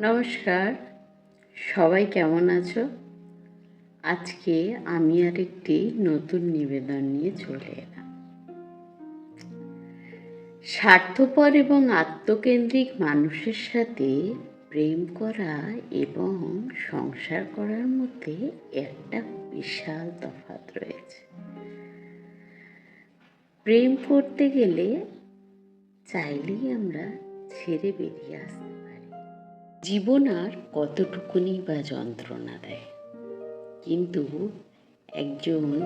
নমস্কার। সবাই কেমন আছো? আজকে আমি আর একটি নতুন নিবেদন নিয়ে চলে এলাম। স্বার্থপর এবং আত্মকেন্দ্রিক মানুষের সাথে প্রেম করা এবং সংসার করার মধ্যে একটা বিশাল তফাৎ রয়েছে। প্রেম করতে গেলে চাইলেই আমরা ছেড়ে বেরিয়ে আসতে জীবন আর কতটুকুনি বা যন্ত্রণা দেয়? কিন্তু একজন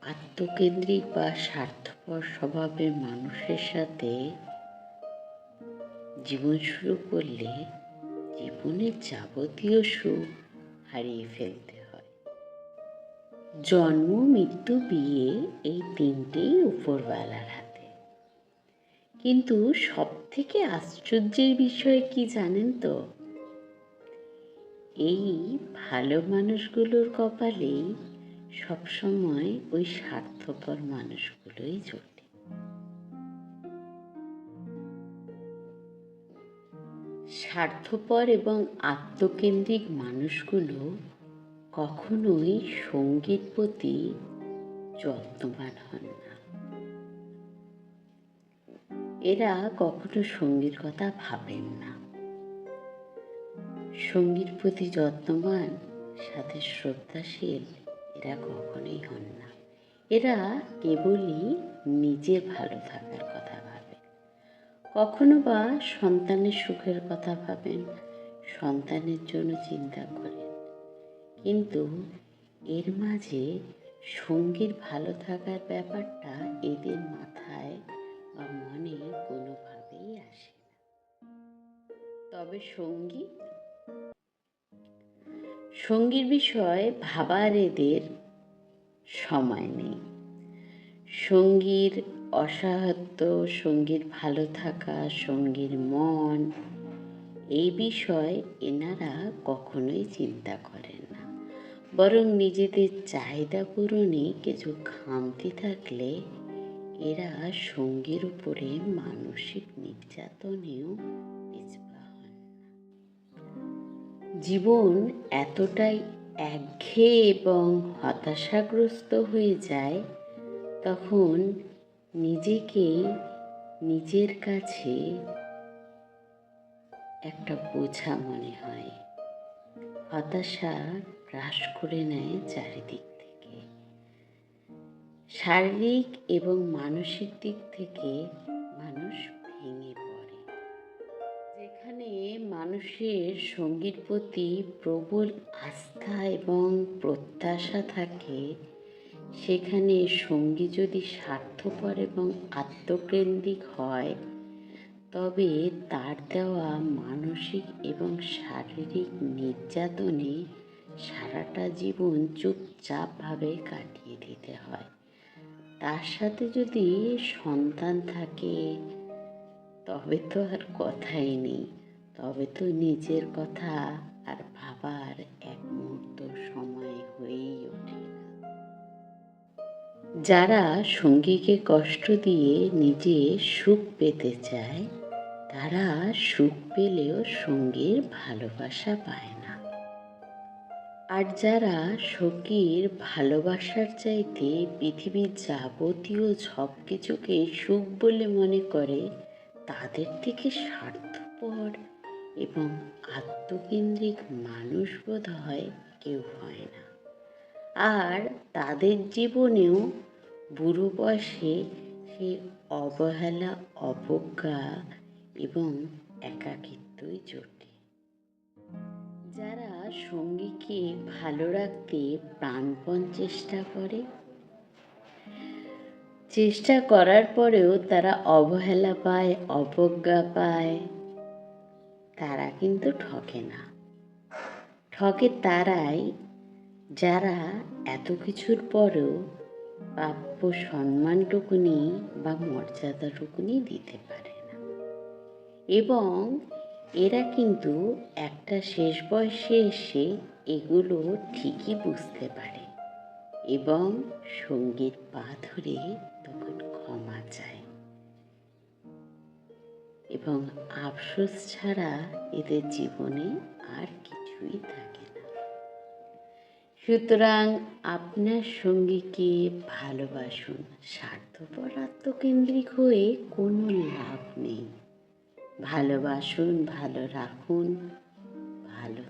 আত্মকেন্দ্রিক বা স্বার্থপর স্বভাবের মানুষের সাথে জীবন শুরু করলে জীবনের যাবতীয় সুখ হারিয়ে ফেলতে হয়। জন্ম, মৃত্যু, বিয়ে এই তিনটেই উপরওয়ালার হাতে। কিন্তু সব থেকে আশ্চর্যের বিষয় কি জানেন তো? এই ভালো মানুষগুলোর কপালেই সবসময় ওই স্বার্থপর মানুষগুলোই জোটে। স্বার্থপর এবং আত্মকেন্দ্রিক মানুষগুলো কখনোই সঙ্গীর প্রতি যত্নবান হন না। এরা কখনো সঙ্গীর কথা ভাবেন না। সঙ্গীর প্রতি যত্নবান, সাথে শ্রদ্ধাশীল এরা কখনোই হন না। এরা কেবলই নিজের ভালো থাকার কথা ভাবে। কখনো বা সন্তানের সুখের কথা ভাবেন, সন্তানের জন্য চিন্তা করেন। কিন্তু এর মাঝে সঙ্গীর ভালো থাকার ব্যাপারটা এদের মাথায় মনে কোনোভাবেই আসে না। তবে সংগীত সঙ্গীর বিষয়ে ভাবার এদের সময় নেই। সঙ্গীর অসাহত্য, সঙ্গীর ভালো থাকা, সঙ্গীর মন, এই বিষয়ে এনারা কখনোই চিন্তা করেন না। বরং নিজেদের চাহিদা পূরণে কিছু খামতি থাকলে এরা সঙ্গীর উপরে মানসিক নির্যাতনেও জীবন এতটাই একঘেয়ে এবং হতাশাগ্রস্ত হয়ে যায়, তখন নিজেকে নিজের কাছে একটা বোঝা মনে হয়। হতাশা গ্রাস করে নেয় চারিদিক। শারীরিক এবং মানসিক দিক থেকে মানুষ ভেঙে পড়ে। যেখানে মানুষের সঙ্গীর প্রতি প্রবল আস্থা এবং প্রত্যাশা থাকে, সেখানে সঙ্গী যদি স্বার্থপর এবং আত্মকেন্দ্রিক হয়, তবে তার দেওয়া মানসিক এবং শারীরিক নির্যাতনে সারাটা জীবন চুপচাপভাবে কাটিয়ে দিতে হয়। তার সাথে যদি সন্তান থাকে, তবে তো আর কথাই নেই। তবে তো নিজের কথা আর ভাবার এক মুহূর্ত সময় হয়েই ওঠে যারা সঙ্গীকে কষ্ট দিয়ে নিজে সুখ পেতে চায়, তারা সুখ পেলেও সঙ্গীর ভালোবাসা পায় না। আর যারা সঙ্গীর ভালোবাসার চাইতে পৃথিবীর যাবতীয় সব কিছুকে সুখ বলে মনে করে, তাদের থেকে স্বার্থপর এবং আত্মকেন্দ্রিক মানুষ বোধ হয় কেউ হয় না। আর তাদের জীবনেও বুড়ো বয়সে সে অবহেলা, অবজ্ঞা এবং একাকিত্বই জোটে। যারা সঙ্গীকে ভালো রাখতে প্রাণপণ চেষ্টা করে, চেষ্টা করার পরেও তারা অবহেলা পায়, অবজ্ঞা পায়, তারা কিন্তু ঠকে না। ঠকে তারাই যারা এত কিছুর পরেও প্রাপ্য সম্মানটুকুনি বা মর্যাদাটুকুনি দিতে পারে না। এবং এরা কিন্তু একটা শেষ বয়সে এসে এগুলো ঠিকই বুঝতে পারে এবং সঙ্গীর পা ধরে তখন ক্ষমা চায়। এবং আফসোস ছাড়া এদের জীবনে আর কিছুই থাকে না। সুতরাং আপনার সঙ্গীকে ভালোবাসুন, স্বার্থপর আত্মকেন্দ্রিক হয়ে কোনো লাভ নেই। ভালোবাসুন ভালো রাখুন ভালো